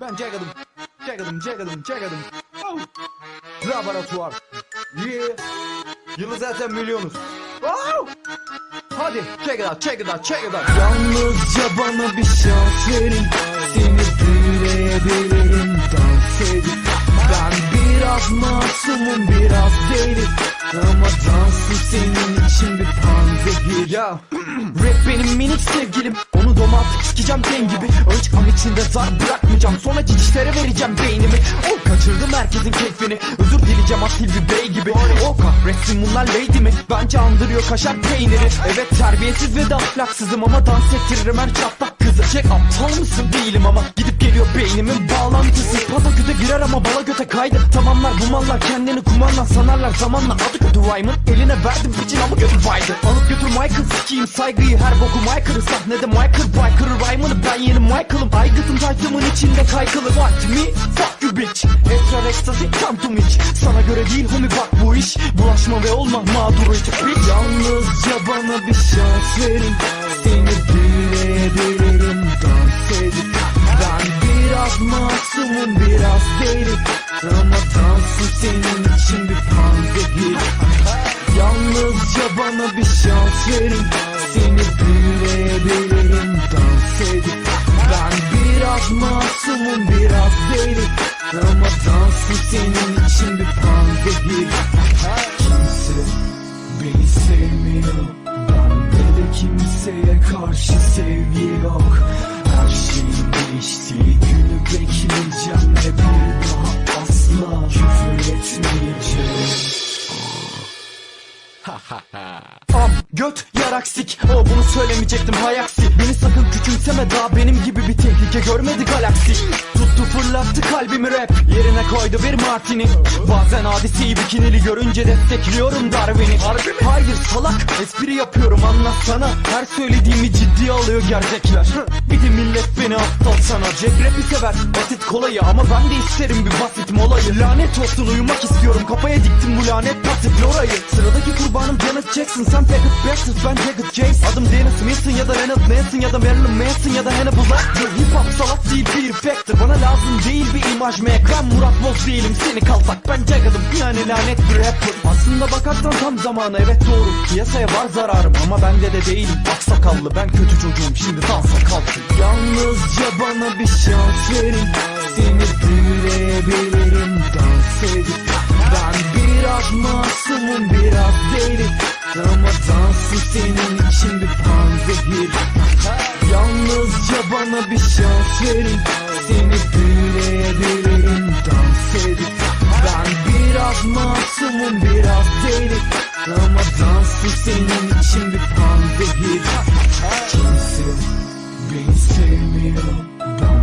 Ben Jagged'ım. Jagged'ım, Jagged'ım, Jagged'ım. Oh. Laboratuvar. Yeah. Yılı zaten milyonuz. Oh. Hadi check it out, check it out, check it out. Yalnızca bana bir şans verin Seni büyüleyebilirim dans edip Ben biraz masumum biraz deli Ama dansı senin için bir panzehir Ya. Rap benim minik sevgilim. Onu doma atıp sikeceğim den gibi. Önç an içinde zar bırakmayacağım. Sonra cicişlere vereceğim beynimi. O kaçırdım herkesin keyfini. Özür dileyeceğim asil bir bey gibi. O kahretsin bunlar lady mi? Bence andırıyor kaşar peyniri. Evet terbiyesiz ve de ahlaksızım Ama dans ettiririm her çatlak kızı. Çek aptal mısın? Değilim ama. Gidip geliyor beynimin bağlantısı. Pata göte girer ama bala göte kaydı. Tamamlar bu mallar kendini kumandan sanarlar Zamanla. Adı kötü rhyme'ın Eline verdim piçin ama götü baydı Alıp götür Michael sikiyim saygıyı her boku Michael'ı Sahnede Michael Biker'ı rhyme'ını ben yeni Michael'ım. Aygıtım taytımın içinde kaykılı. Fight me? Fuck you bitch. Esrar ekstasi come to me Sana göre değil homie bak bu iş. Bulaşma ve olma mağdur Yalnızca bana bir şans verin. Seni büyüleyebilirim senin için bir panzehir Yalnızca bana bir şans verin. Seni büyüleyebilirim dans edip. Ben biraz masumum biraz deli. Ama dansı senin için bir panzehir Kimse beni sevmiyor. Bende de kimseye karşı sevgi yok. Her şeyin değiştiği Am göt yaraksik O bunu söylemeyecektim hayaksi Beni sakın küçümseme daha benim gibi bir tehlike görmedi galaksi. Tuttu fırlattı kalbimi rap. Yerine koydu bir martini. Bazen hadiseyi bikinili görünce destekliyorum Darwin'i. Hayır salak. Espri yapıyorum anlatsana. Her söylediğimi ciddiye alıyor gerçekler. Bir de millet beni aptal sanar Jack rap'i sever. Basit kolayı Ama ben de isterim bir basit molayı. Lanet olsun uyumak istiyorum. Kafaya diktim bu lanet pasif orayı Sıradaki kurbanım Janet Jackson. Sen Packet Baxter ben Jagged Jace Adım Dennis Smith'sin ya da Leonard Manson Ya da Marilyn Manson ya da Hannibal Lecter. Hip hop salak değil bir factor. Bana lazım değil bir imaj mek Ben Murat Boz değilim seni kalsak Ben Jagged'ım yani lanet bir rapper. Aslında bakarsan tam zamanı evet doğru. Piyasaya var zararım ama bende de değilim. Aksakallı ben kötü çocuğum şimdi dansa kalkın Yalnızca bana bir şans verin. Seni büyüleyebilirim dansı senin için bir panzehir Yalnızca bana bir şans verin. Seni büyüleyebilirim dans edip. Ben biraz masumum biraz deli. Ama dansı senin için bir panzehir Kimse beni sevmiyor. Bende